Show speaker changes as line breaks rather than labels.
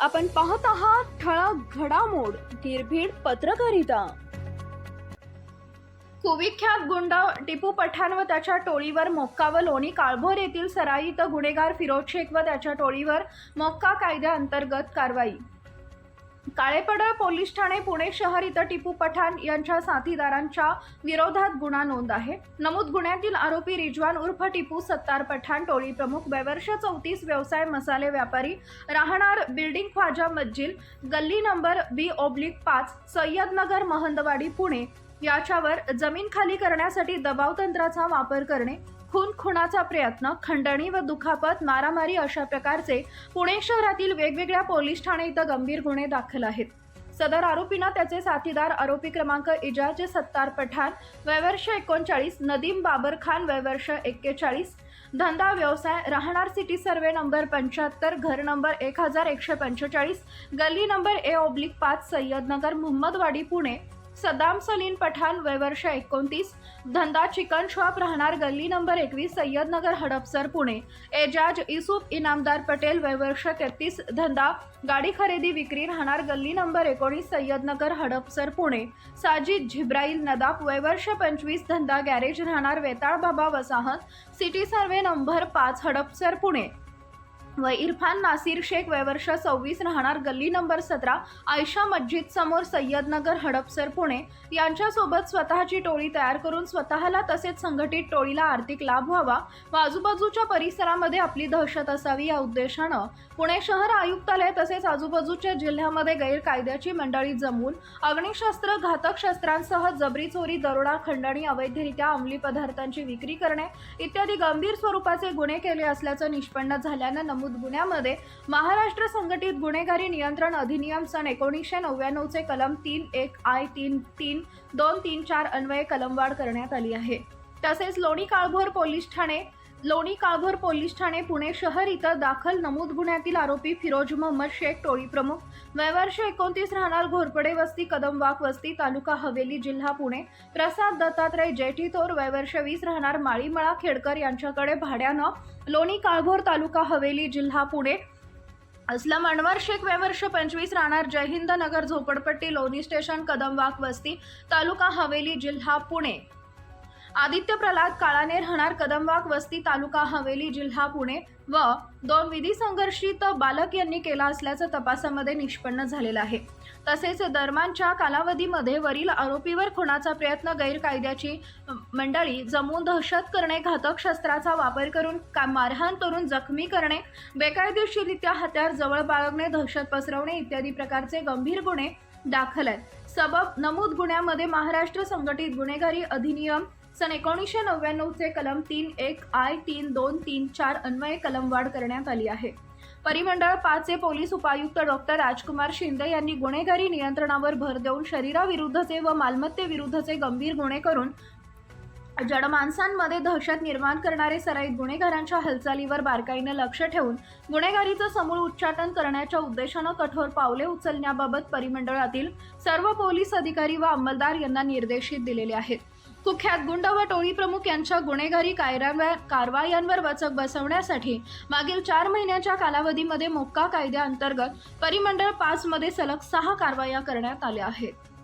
आपण पाहत आहात ठळक घडामोड निर्भीड पत्रकारिता. कुविख्यात गुंड टिपू पठाण व त्याच्या टोळीवर मोक्का व लोणी काळभोर येथील सराई तर गुन्हेगार फिरोज शेख व त्याच्या टोळीवर मोक्का कायद्याअंतर्गत कारवाई. काळेपडळ पोलीस ठाणे पुणे शहर इथं टिपू पठाण यांच्या साथीदारांच्या विरोधात गुन्हा नोंद आहे. नमूद गुन्ह्यातील आरोपी रिजवान उर्फ टिपू सत्तार पठाण टोळी प्रमुख बेवर्ष चौतीस व्यवसाय मसाले व्यापारी राहणार बिल्डिंग ख्वाजा मज्जिल गल्ली नंबर बी ओब्लिक पाच सय्यदनगर महंदवाडी पुणे. याच्यावर जमीन खाली करण्यासाठी दबाव तंत्राचा वापर करणे खून खुनाचा प्रयत्न खंडणी व दुखापत मारामारी अशा प्रकारचे पुणे शहरातील वेगवेगळ्या पोलीस ठाणे इथं गंभीर गुन्हे दाखल आहेत. सदर आरोपीनं त्याचे साथीदार आरोपी क्रमांक इजाज सत्तार पठाण वयवर्ष एकोणचाळीस नदीम बाबर खान वयवर्ष एक्केचाळीस धंदा व्यवसाय राहणार सिटी सर्वे नंबर पंच्याहत्तर घर नंबर एक हजार एकशे पंचेचाळीस गल्ली नंबर ए ओब्लिक पाच सय्यदनगर मुहम्मदवाडी पुणे सदाम सलीन पठाण वयवर्ष एकोणतीस. धंदा चिकन शॉप राहणार गल्ली नंबर एकवीस सय्यदनगर हडपसर पुणे. एजाज इसूफ इनामदार पटेल वयवर्ष तेहतीस. धंदा गाडी खरेदी विक्री राहणार गल्ली नंबर एकोणीस सय्यदनगर हडपसर पुणे. साजिद झिब्राईल नदाफ वयवर्ष पंचवीस. धंदा गॅरेज राहणार वेताळबाबा वसाहत. सिटी सर्वे नंबर पाच हडपसर पुणे. व इरफान नासिर शेख वयवर्ष सव्वीस राहणार गल्ली नंबर सतरा आयशा मस्जिद समोर सय्यदनगर हडपसर पुणे. यांच्यासोबत स्वतःची टोळी तयार करून स्वतःला तसेच संघटित टोळीला आर्थिक लाभ व्हावा. व आजूबाजूच्या परिसरामध्ये आपली दहशत असावी या उद्देशानं पुणे शहर आयुक्तालय तसेच आजूबाजूच्या जिल्ह्यामध्ये गैरकायद्याची मंडळी जमवून अग्निशस्त्र घातक शस्त्रांसह जबरी चोरी दरोडा खंडणी अवैधरित्या अंमली पदार्थांची विक्री करणे इत्यादी गंभीर स्वरूपाचे गुन्हे केले असल्याचं निष्पन्न झाल्यानं नमूद गुन्ह्यामध्ये महाराष्ट्र संघटित गुन्हेगारी नियंत्रण अधिनियम सन एकोणीसशे नव्याण्णवचे कलम तीन एक आय तीन तीन दोन तीन चार अन्वये कलमवाढ करण्यात आली आहे. तसेच लोणी काळभोर पोलीस ठाणे लोणी काळभोर पोलीस ठाणे पुणे शहर इथं दाखल नमूद गुन्ह्यातील आरोपी फिरोज मोहम्मद शेख टोळी प्रमुख. वयवर्ष एकोणतीस राहणार घोरपडे वस्ती कदमवाक वस्ती तालुका हवेली जिल्हा पुणे. प्रसाद दत्तात्रय जेठी थोर वयवर्ष वीस राहणार माळीमळा खेडकर यांच्याकडे भाड्यानं लोणी काळभोर तालुका हवेली जिल्हा पुणे. असलम अनवर शेख वयवर्ष पंचवीस राहणार जयहिंद नगर झोपडपट्टी लोणी स्टेशन कदमवाक वस्ती तालुका हवेली जिल्हा पुणे. आदित्य प्रल्हाद काळाने राहणार कदमवाक वस्ती तालुका हवेली जिल्हा पुणे व दोन विधी संघर्षित बालक यांनी केला असल्याचं तपासामध्ये निष्पन्न झालेलं आहे. तसेच दरम्यानच्या कालावधीमध्ये वरील आरोपीवर खुनाचा प्रयत्न गैरकायद्याची मंडळी जमून दहशत करणे घातक शस्त्राचा वापर करून का मारहाण करून जखमी करणे बेकायदेशीररित्या हत्यार जवळ बाळगणे दहशत पसरवणे इत्यादी प्रकारचे गंभीर गुन्हे दाखल आहेत. सबब नमूद गुन्ह्यामध्ये महाराष्ट्र संघटित गुन्हेगारी अधिनियम सन एकोणीसशे नव्याण्णवचे कलम तीन एक आय तीन दोन तीन चार अन्वये कलमवाढ करण्यात आली आहे. परिमंडळ पाचचे पोलीस उपायुक्त डॉक्टर राजकुमार शिंदे यांनी गुन्हेगारी नियंत्रणावर भर देऊन शरीराविरुद्धचे व मालमत्तेविरुद्धचे गंभीर गुन्हे करून जडमाणसांमध्ये दहशत निर्माण करणारे सराईत गुन्हेगारांच्या हालचालीवर बारकाईने लक्ष ठेवून गुन्हेगारीचं समूळ उच्चाटन करण्याच्या उद्देशानं कठोर पावले उचलण्याबाबत परिमंडळातील सर्व पोलीस अधिकारी व अंमलदार यांना निर्देशित दिलेले आहेत. कुख्यात गुंड व टोळी प्रमुख यांच्या गुन्हेगारी कारवायांवर वचक बसवण्यासाठी मागील चार महिन्याच्या कालावधीमध्ये मोक्का कायद्याअंतर्गत परिमंडळ पाचमध्ये सलग सहा कारवाया करण्यात आल्या आहेत.